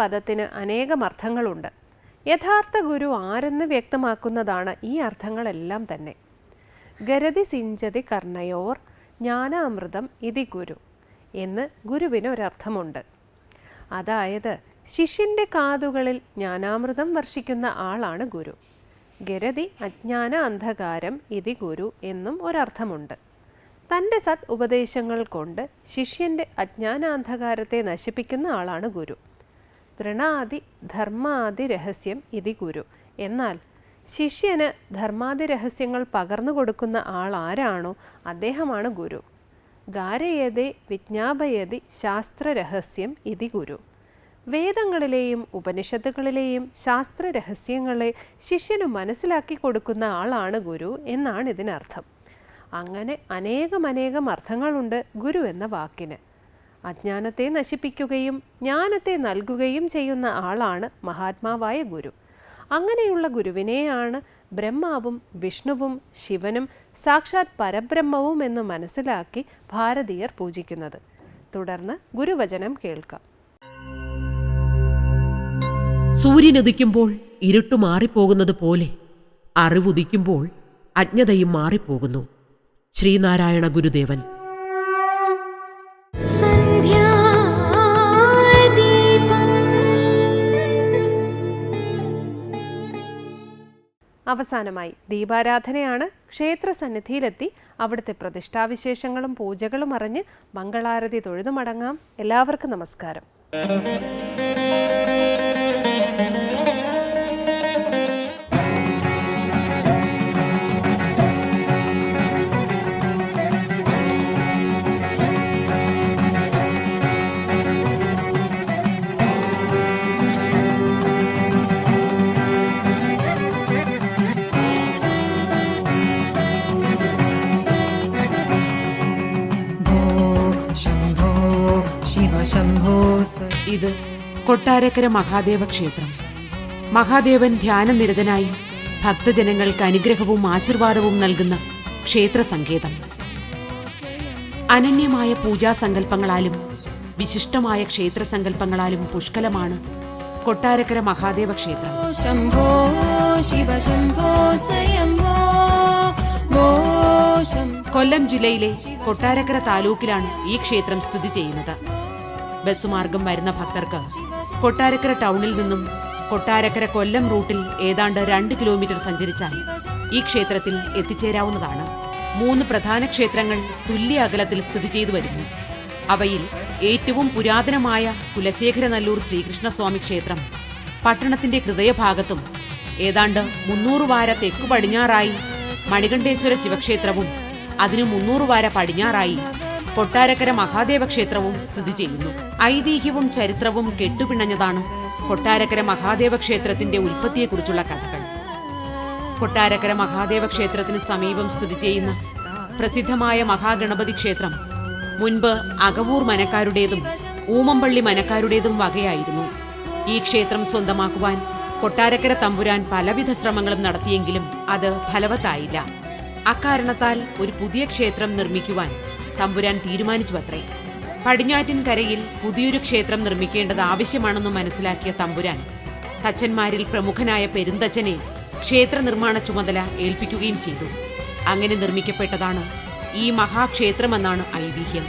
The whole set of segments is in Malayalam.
പദത്തിന് അനേകം അർത്ഥങ്ങളുണ്ട്. യഥാർത്ഥ ഗുരു ആരെന്ന് വ്യക്തമാക്കുന്നതാണ് ഈ അർത്ഥങ്ങളെല്ലാം തന്നെ. ഗരതി സിഞ്ചതി കർണയോർ ജ്ഞാനാമൃതം ഇതി ഗുരു എന്ന് ഗുരുവിന് ഒരർത്ഥമുണ്ട് അതായത് ശിഷ്യന്റെ കാതുകളിൽ ജ്ഞാനാമൃതം വർഷിക്കുന്ന ആളാണ് ഗുരു. ഗരതി അജ്ഞാന അന്ധകാരം ഇതി ഗുരു എന്നും ഒരർത്ഥമുണ്ട്. തന്റെ സത് ഉപദേശങ്ങൾ കൊണ്ട് ശിഷ്യന്റെ അജ്ഞാനാന്ധകാരത്തെ നശിപ്പിക്കുന്ന ആളാണ് ഗുരു. തൃണാദി ധർമാദി രഹസ്യം ഇതി ഗുരു. എന്നാൽ ശിഷ്യന് ധർമാതിരഹസ്യങ്ങൾ പകർന്നു കൊടുക്കുന്ന ആൾ ആരാണോ അദ്ദേഹമാണ് ഗുരു. ഗാരയതി വിജ്ഞാപയതി ശാസ്ത്രരഹസ്യം ഇതി ഗുരു. വേദങ്ങളിലെയും ഉപനിഷത്തുകളിലെയും ശാസ്ത്രരഹസ്യങ്ങളെ ശിഷ്യന് മനസ്സിലാക്കി കൊടുക്കുന്ന ആളാണ് ഗുരു എന്നാണ് ഇതിനർത്ഥം. അങ്ങനെ അനേകമനേകം അനേകം അർത്ഥങ്ങളുണ്ട് ഗുരു എന്ന വാക്കിന്. അജ്ഞാനത്തെ നശിപ്പിക്കുകയും ജ്ഞാനത്തെ നൽകുകയും ചെയ്യുന്ന ആളാണ് മഹാത്മാവായ ഗുരു. അങ്ങനെയുള്ള ഗുരുവിനെയാണ് ബ്രഹ്മാവും വിഷ്ണുവും ശിവനും സാക്ഷാത് പരബ്രഹ്മവും എന്ന് മനസ്സിലാക്കി ഭാരതീയർ പൂജിക്കുന്നത്. തുടർന്ന് ഗുരുവചനം കേൾക്കാം. സൂര്യനുദിക്കുമ്പോൾ ഇരുട്ട് മാറിപ്പോകുന്നത് പോലെ അറിവുദിക്കുമ്പോൾ അജ്ഞതയും മാറിപ്പോകുന്നു. ശ്രീനാരായണ ഗുരുദേവൻ അവസാനമായി ദീപാരാധനയാണ് ക്ഷേത്ര സന്നിധിയിലെത്തി അവിടുത്തെ പ്രതിഷ്ഠാവിശേഷങ്ങളും പൂജകളും അറിഞ്ഞ് മംഗളാരതി തൊഴുതുമടങ്ങാം. എല്ലാവർക്കും നമസ്കാരം. കൊട്ടാരക്കര മഹാദേവ ക്ഷേത്രം. മഹാദേവൻ ധ്യാനനിരതനായി ഭക്തജനങ്ങൾക്ക് അനുഗ്രഹവും ആശീർവാദവും നൽകുന്ന ക്ഷേത്ര സങ്കേതം. അനന്യമായ പൂജാസങ്കല്പങ്ങളാലും വിശിഷ്ടമായ ക്ഷേത്ര സങ്കല്പങ്ങളാലും പുഷ്കലമാണ് കൊട്ടാരക്കര മഹാദേവ ക്ഷേത്രം. കൊല്ലം ജില്ലയിലെ കൊട്ടാരക്കര താലൂക്കിലാണ് ഈ ക്ഷേത്രം സ്ഥിതി ചെയ്യുന്നത്. ബസ്സുമാർഗം വരുന്ന ഭക്തർക്ക് കൊട്ടാരക്കര ടൗണിൽ നിന്നും കൊട്ടാരക്കര കൊല്ലം റൂട്ടിൽ ഏതാണ്ട് രണ്ട് കിലോമീറ്റർ സഞ്ചരിച്ചാൽ ഈ ക്ഷേത്രത്തിൽ എത്തിച്ചേരാവുന്നതാണ്. മൂന്ന് പ്രധാന ക്ഷേത്രങ്ങൾ തുല്യ അകലത്തിൽ സ്ഥിതി ചെയ്തു വരുന്നു. അവയിൽ ഏറ്റവും പുരാതനമായ കുലശേഖരനല്ലൂർ ശ്രീകൃഷ്ണസ്വാമി ക്ഷേത്രം പട്ടണത്തിന്റെ ഹൃദയഭാഗത്തും ഏതാണ്ട് മുന്നൂറ് വാര തെക്കു പടിഞ്ഞാറായി മണികണ്ഠേശ്വര ശിവക്ഷേത്രവും അതിനു മുന്നൂറ് വാര പടിഞ്ഞാറായി കൊട്ടാരക്കര മഹാദേവ ക്ഷേത്രവും സ്ഥിതി ചെയ്യുന്നു. ഐതിഹ്യവും ചരിത്രവും കെട്ടുപിണഞ്ഞതാണ് കൊട്ടാരക്കര മഹാദേവ ക്ഷേത്രത്തിന്റെ ഉൽപ്പത്തിയെക്കുറിച്ചുള്ള കഥകൾ. കൊട്ടാരക്കര മഹാദേവ ക്ഷേത്രത്തിന് സമീപം സ്ഥിതി ചെയ്യുന്ന പ്രസിദ്ധമായ മഹാഗണപതി ക്ഷേത്രം മുൻപ് അകവൂർ മനക്കാരുടേതും ഊമമ്പള്ളി മനക്കാരുടേതും വകയായിരുന്നു. ഈ ക്ഷേത്രം സ്വന്തമാക്കുവാൻ കൊട്ടാരക്കര തമ്പുരാൻ പലവിധ ശ്രമങ്ങളും നടത്തിയെങ്കിലും അത് ഫലവത്തായില്ല. അക്കാരണത്താൽ ഒരു പുതിയ ക്ഷേത്രം നിർമ്മിക്കുവാൻ തമ്പുരാൻ തീരുമാനിച്ചുവത്രേ. പടിഞ്ഞാറ്റിൻകരയിൽ പുതിയൊരു ക്ഷേത്രം നിർമ്മിക്കേണ്ടത് ആവശ്യമാണെന്ന് മനസ്സിലാക്കിയ തമ്പുരാൻ തച്ചന്മാരിൽ പ്രമുഖനായ പെരുന്തച്ചനെ ക്ഷേത്ര നിർമ്മാണ ചുമതല ഏൽപ്പിക്കുകയും ചെയ്തു. അങ്ങനെ നിർമ്മിക്കപ്പെട്ടതാണ് ഈ മഹാക്ഷേത്രമെന്നാണ് ഐതിഹ്യം.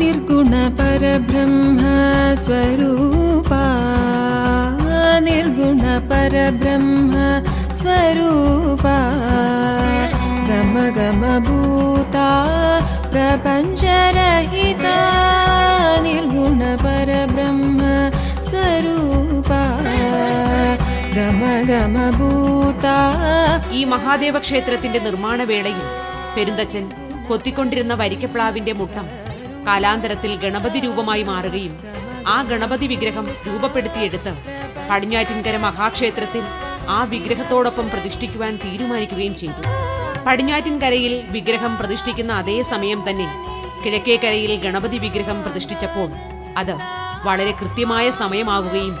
നിർഗുണ പരബ്രഹ്മ നിർഗുണ പരബ്രഹ്മ गम गम भूता प्रपञ्चरहिता निर्गुण परब्रह्म स्वरूपा गम गम भूता ഈ മഹാദേവ ക്ഷേത്രത്തിന്റെ നിർമ്മാണ വേളയിൽ പെരുന്തച്ചൻ കൊത്തിക്കൊണ്ടിരുന്ന വരിക്കപ്ലാവിന്റെ മുട്ടം കാലാന്തരത്തിൽ ഗണപതി രൂപമായി മാറുകയും ആ ഗണപതി വിഗ്രഹം രൂപപ്പെടുത്തിയെടുത്ത് പടിഞ്ഞാറ്റിൻകര മഹാക്ഷേത്രത്തിൽ ആ വിഗ്രഹത്തോടൊപ്പം പ്രതിഷ്ഠിക്കുവാൻ തീരുമാനിക്കുകയും ചെയ്തു പടിഞ്ഞാറ്റിൻകരയിൽ വിഗ്രഹം പ്രതിഷ്ഠിക്കുന്ന അതേ സമയം തന്നെ കിഴക്കേക്കരയിൽ ഗണപതി വിഗ്രഹം പ്രതിഷ്ഠിച്ചപ്പോൾ അത് വളരെ കൃത്യമായ സമയമാകുകയും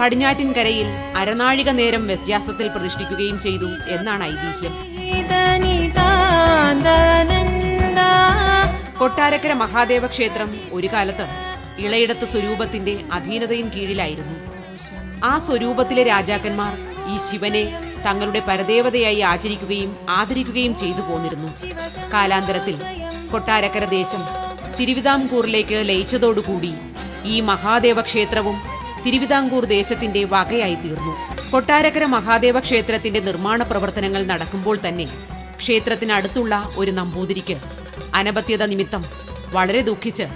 പടിഞ്ഞാറ്റിൻകരയിൽ അരനാഴിക നേരം വ്യത്യാസത്തിൽ പ്രതിഷ്ഠിക്കുകയും ചെയ്തു എന്നാണ് ഐതിഹ്യം. കൊട്ടാരക്കര മഹാദേവ ക്ഷേത്രം ഒരു കാലത്ത് ഇളയിടത്ത് സ്വരൂപത്തിന്റെ അധീനതയും കീഴിലായിരുന്നു. ആ സ്വരൂപത്തിലെ രാജാക്കന്മാർ ഈ ശിവനെ തങ്ങളുടെ പരദേവതയായി ആചരിക്കുകയും ആദരിക്കുകയും ചെയ്തു പോന്നിരുന്നു. കാലാന്തരത്തിൽ കൊട്ടാരക്കര ദേശം തിരുവിതാംകൂറിലേക്ക് ലയിച്ചതോടുകൂടി ഈ മഹാദേവ ക്ഷേത്രവും തിരുവിതാംകൂർ ദേശത്തിന്റെ വകയായി തീർന്നു. കൊട്ടാരക്കര മഹാദേവ ക്ഷേത്രത്തിന്റെ നിർമ്മാണ പ്രവർത്തനങ്ങൾ നടക്കുമ്പോൾ തന്നെ ക്ഷേത്രത്തിനടുത്തുള്ള ഒരു നമ്പൂതിരിക്ക് അനപത്യത നിമിത്തം വളരെ ദുഃഖിച്ച്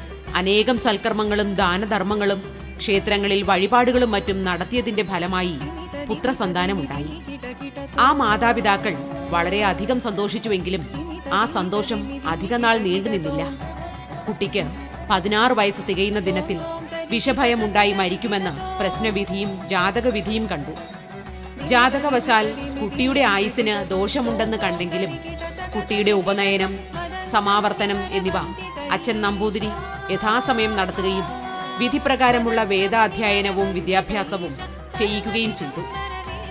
അനേകം സൽക്കർമ്മങ്ങളും ദാനധർമ്മങ്ങളും ക്ഷേത്രങ്ങളിൽ വഴിപാടുകളും മറ്റും നടത്തിയതിന്റെ ഫലമായി പുത്രസന്താനമുണ്ടായി. ആ മാതാപിതാക്കൾ വളരെയധികം സന്തോഷിച്ചുവെങ്കിലും ആ സന്തോഷം അധികനാൾ നീണ്ടു നിന്നില്ല. കുട്ടിക്ക് പതിനാറ് വയസ്സ് തികയുന്ന ദിനത്തിൽ വിഷഭയമുണ്ടായി മരിക്കുമെന്ന് പ്രശ്നവിധിയും ജാതകവിധിയും കണ്ടു. ജാതകവശാൽ കുട്ടിയുടെ ആയുസ്സിന് ദോഷമുണ്ടെന്ന് കണ്ടെങ്കിലും കുട്ടിയുടെ ഉപനയനം സമാവർത്തനം എന്നിവ അച്ഛൻ നമ്പൂതിരി യഥാസമയം നടത്തുകയും വിധിപ്രകാരമുള്ള വേദാധ്യയനവും വിദ്യാഭ്യാസവും ചെയ്യിക്കുകയും ചെയ്തു.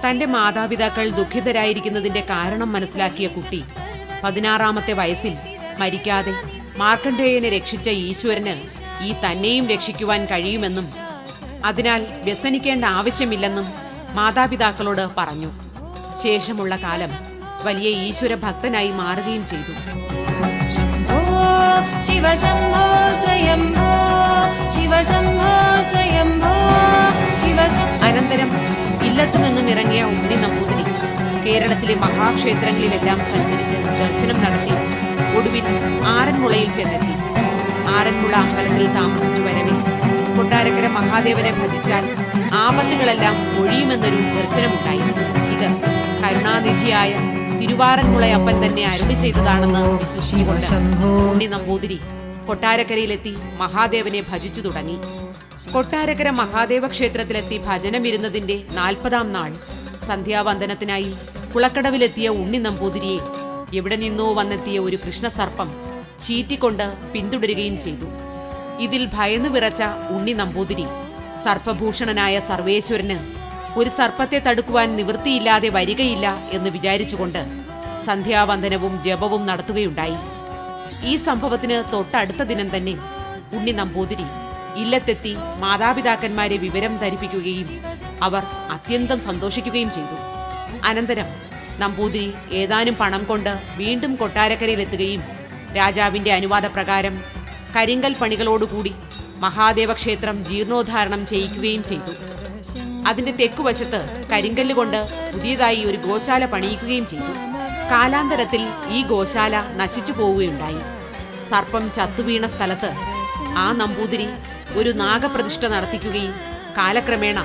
തന്റെ മാതാപിതാക്കൾ ദുഃഖിതരായിരിക്കുന്നതിന്റെ കാരണം മനസ്സിലാക്കിയ കുട്ടി പതിനാറാമത്തെ വയസ്സിൽ മരിക്കാതെ മാർക്കണ്ഠേയനെ രക്ഷിച്ച ഈശ്വരന് ഈ തന്നെയും രക്ഷിക്കുവാൻ കഴിയുമെന്നും അതിനാൽ വ്യസനിക്കേണ്ട ആവശ്യമില്ലെന്നും മാതാപിതാക്കളോട് പറഞ്ഞു. ശേഷമുള്ള കാലം വലിയ ഈശ്വര ഭക്തനായി മാറുകയും ചെയ്തു. ശിവശം ഇല്ലത്തു നിന്നും ഇറങ്ങിയ ഉണ്ണി നമ്പൂതിരി കേരളത്തിലെ മഹാക്ഷേത്രങ്ങളിലെല്ലാം സഞ്ചരിച്ച് ദർശനം നടത്തി ഒടുവിൽ ആറന്മുളയിൽ ചെന്നെത്തി. ആറന്മുള അമ്പലത്തിൽ താമസിച്ചു വരവിൽ കൊട്ടാരക്കര മഹാദേവനെ ഭജിച്ചാൽ ആപത്തുകളെല്ലാം ഒഴിയുമെന്നൊരു ദർശനമുണ്ടായി. ഇത് കരുണാനിധിയായ തിരുവാറന്മുളയപ്പൻ തന്നെ അരുളി ചെയ്തതാണെന്ന് വിശ്വസിച്ചുകൊണ്ട് ഉണ്ണി നമ്പൂതിരി കൊട്ടാരക്കരയിലെത്തി മഹാദേവനെ ഭജിച്ചു തുടങ്ങി. കൊട്ടാരക്കര മഹാദേവ ക്ഷേത്രത്തിലെത്തി ഭജനമിരുന്നതിന്റെ നാൽപ്പതാം നാൾ. സന്ധ്യാവന്ദനത്തിനായി കുളക്കടവിലെത്തിയ ഉണ്ണി നമ്പൂതിരിയെ എവിടെ നിന്നോ വന്നെത്തിയ ഒരു കൃഷ്ണസർപ്പം ചീറ്റിക്കൊണ്ട് പിന്തുടരുകയും ചെയ്തു. ഇതിൽ ഭയന്നു വിറച്ച ഉണ്ണി നമ്പൂതിരി സർപ്പഭൂഷണനായ സർവേശ്വരന് ഒരു സർപ്പത്തെ തടുക്കുവാൻ നിവൃത്തിയില്ലാതെ വരികയില്ല എന്ന് വിചാരിച്ചുകൊണ്ട് സന്ധ്യാവന്ദനവും ജപവും നടത്തുകയുണ്ടായി. ഈ സംഭവത്തിന് തൊട്ടടുത്ത ദിനം തന്നെ ഉണ്ണി നമ്പൂതിരി ഇല്ലത്തെത്തി മാതാപിതാക്കന്മാരെ വിവരം ധരിപ്പിക്കുകയും അവർ അത്യന്തം സന്തോഷിക്കുകയും ചെയ്തു. അനന്തരം നമ്പൂതിരി ഏതാനും പണം കൊണ്ട് വീണ്ടും കൊട്ടാരക്കരയിലെത്തുകയും രാജാവിന്റെ അനുവാദപ്രകാരം കരിങ്കൽ പണികളോടുകൂടി മഹാദേവ ക്ഷേത്രം ജീർണോദ്ധാരണം ചെയ്യിക്കുകയും ചെയ്തു. അതിന്റെ തെക്കുവശത്ത് കരിങ്കല്ല് കൊണ്ട് പുതിയതായി ഒരു ഗോശാല പണിയിക്കുകയും ചെയ്തു. കാലാന്തരത്തിൽ ഈ ഗോശാല നശിച്ചു പോവുകയുണ്ടായി. സർപ്പം ചത്തുവീണ സ്ഥലത്ത് ആ നമ്പൂതിരി ഒരു നാഗപ്രതിഷ്ഠ നടത്തിക്കുകയും കാലക്രമേണ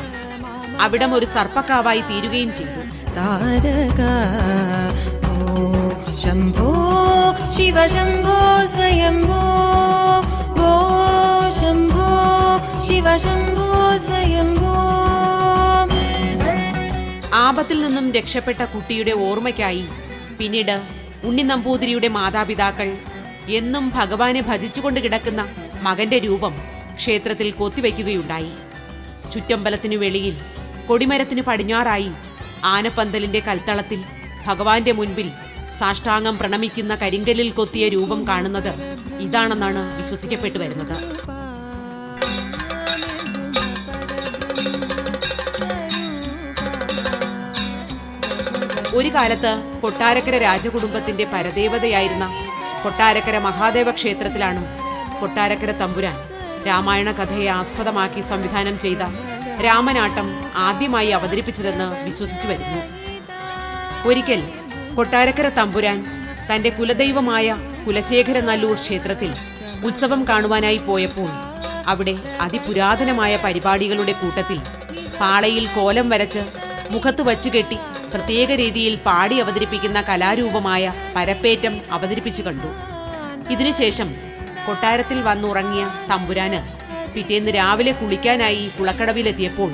അവിടം ഒരു സർപ്പക്കാവായി തീരുകയും ചെയ്തു. താരക ശംഭോ ശിവ ശംഭോ സ്വയംഭോ ശംഭോ ശിവ ശംഭോ സ്വയംഭോ. ആപത്തിൽ നിന്നും രക്ഷപ്പെട്ട കുട്ടിയുടെ ഓർമ്മയ്ക്കായി പിന്നീട് ഉണ്ണി നമ്പൂതിരിയുടെ മാതാപിതാക്കൾ എന്നും ഭഗവാനെ ഭജിച്ചുകൊണ്ട് കിടക്കുന്ന മകന്റെ രൂപം ക്ഷേത്രത്തിൽ കൊത്തിവയ്ക്കുകയുണ്ടായി ചുറ്റമ്പലത്തിനു വെളിയിൽ കൊടിമരത്തിന് പടിഞ്ഞാറായി ആനപ്പന്തലിന്റെ കൽത്തളത്തിൽ ഭഗവാന്റെ മുൻപിൽ സാഷ്ടാംഗം പ്രണമിക്കുന്ന കരിങ്കലിൽ കൊത്തിയ രൂപം കാണുന്നത് ഇതാണെന്നാണ് വിശ്വസിക്കപ്പെട്ടു വരുന്നത്. ഒരു കാലത്ത് കൊട്ടാരക്കര രാജകുടുംബത്തിന്റെ പരദേവതയായിരുന്ന കൊട്ടാരക്കര മഹാദേവ ക്ഷേത്രത്തിലാണ് കൊട്ടാരക്കര തമ്പുരാൻ രാമായണ കഥയെ ആസ്പദമാക്കി സംവിധാനം ചെയ്ത രാമനാട്ടം ആദ്യമായി അവതരിപ്പിച്ചതെന്ന് വിശ്വസിച്ചു വരുന്നു. ഒരിക്കൽ കൊട്ടാരക്കര തമ്പുരാൻ തന്റെ കുലദൈവമായ കുലശേഖര നല്ലൂർ ക്ഷേത്രത്തിൽ ഉത്സവം കാണുവാനായി പോയപ്പോൾ അവിടെ അതിപുരാതനമായ പരിപാടികളുടെ കൂട്ടത്തിൽ പാളയിൽ കോലം വരച്ച് മുഖത്ത് വച്ചു കെട്ടി പ്രത്യേക രീതിയിൽ പാടി അവതരിപ്പിക്കുന്ന കലാരൂപമായ പരപ്പേറ്റം അവതരിപ്പിച്ചു കണ്ടു. ഇതിനുശേഷം കൊട്ടാരത്തിൽ വന്നുറങ്ങിയ തമ്പുരാന് പിറ്റേന്ന് രാവിലെ കുളിക്കാനായി കുളക്കടവിലെത്തിയപ്പോൾ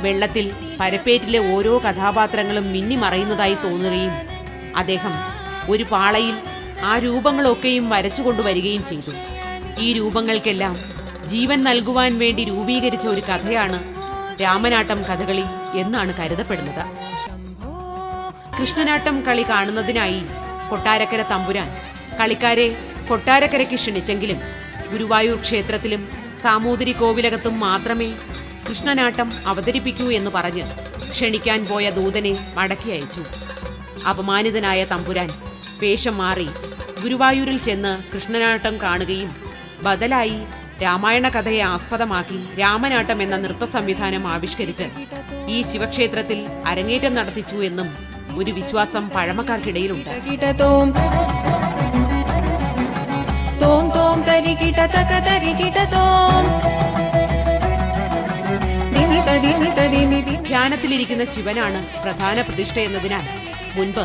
വെള്ളത്തിൽ പരപ്പേറ്റിലെ ഓരോ കഥാപാത്രങ്ങളും മിന്നി മിന്നിമറയുന്നതായി തോന്നുകയും അദ്ദേഹം ഒരു പാളയിൽ ആ രൂപങ്ങളൊക്കെയും വരച്ചുകൊണ്ടുവരികയും ചെയ്തു. ഈ രൂപങ്ങൾക്കെല്ലാം ജീവൻ നൽകുവാൻ വേണ്ടി രൂപീകരിച്ച ഒരു കഥയാണ് രാമനാട്ടം കഥകളി എന്നാണ് കരുതപ്പെടുന്നത്. കൃഷ്ണനാട്ടം കളി കാണുന്നതിനായി കൊട്ടാരക്കര തമ്പുരാൻ കളിക്കാരെ കൊട്ടാരക്കരയ്ക്ക് ക്ഷണിച്ചെങ്കിലും ഗുരുവായൂർ ക്ഷേത്രത്തിലും സാമൂതിരി കോവിലകത്തും മാത്രമേ കൃഷ്ണനാട്ടം അവതരിപ്പിക്കൂ എന്ന് പറഞ്ഞ് ക്ഷണിക്കാൻ പോയ ദൂതനെ മടക്കി അയച്ചു. അപമാനിതനായ തമ്പുരാൻ വേഷം മാറി ഗുരുവായൂരിൽ ചെന്ന് കൃഷ്ണനാട്ടം കാണുകയും ബദലായി രാമായണ കഥയെ ആസ്പദമാക്കി രാമനാട്ടം എന്ന നൃത്ത സംവിധാനം ആവിഷ്കരിച്ച് ഈ ശിവക്ഷേത്രത്തിൽ അരങ്ങേറ്റം നടത്തിച്ചു എന്നും ഒരു വിശ്വാസം പഴമക്കാർക്കിടയിലുണ്ട്. തോം തോം തരികിട തക തരികിട തോം. ധ്യാനത്തിലിരിക്കുന്ന ശിവനാണ് പ്രധാന പ്രതിഷ്ഠ എന്നതിനാൽ മുൻപ്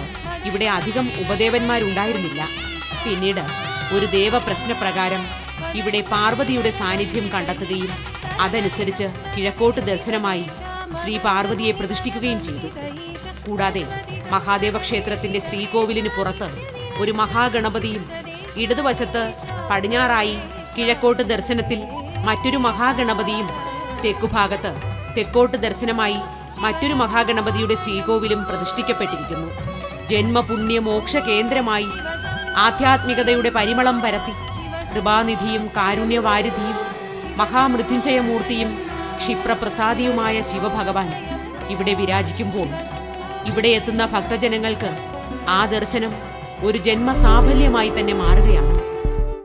ഇവിടെ അധികം ഉപദേവന്മാരുണ്ടായിരുന്നില്ല. പിന്നീട് ഒരു ദേവപ്രശ്നപ്രകാരം ഇവിടെ പാർവതിയുടെ സാന്നിധ്യം കണ്ടെത്തുകയും അതനുസരിച്ച് കിഴക്കോട്ട് ദർശനമായി ശ്രീ പാർവതിയെ പ്രതിഷ്ഠിക്കുകയും ചെയ്തു. കൂടാതെ മഹാദേവ ക്ഷേത്രത്തിന്റെ ശ്രീകോവിലിന് പുറത്ത് ഒരു മഹാഗണപതിയും ഇടതുവശത്ത് പടിഞ്ഞാറായി കിഴക്കോട്ട് ദർശനത്തിൽ മറ്റൊരു മഹാഗണപതിയും തെക്കുഭാഗത്ത് തെക്കോട്ട് ദർശനമായി മറ്റൊരു മഹാഗണപതിയുടെ ശ്രീകോവിലും പ്രതിഷ്ഠിക്കപ്പെട്ടിരിക്കുന്നു. ജന്മപുണ്യ മോക്ഷ കേന്ദ്രമായി ആധ്യാത്മികതയുടെ പരിമളം പരത്തി കൃപാനിധിയും കാരുണ്യവാരിധിയും മഹാമൃത്യുഞ്ജയമൂർത്തിയും ക്ഷിപ്രപ്രസാദിയുമായ ശിവഭഗവാൻ ഇവിടെ വിരാജിക്കുമ്പോൾ ഇവിടെ എത്തുന്ന ഭക്തജനങ്ങൾക്ക് ആ ദർശനം ഒരു ജന്മസാഫല്യമായി തന്നെ മാറുകയാണ്.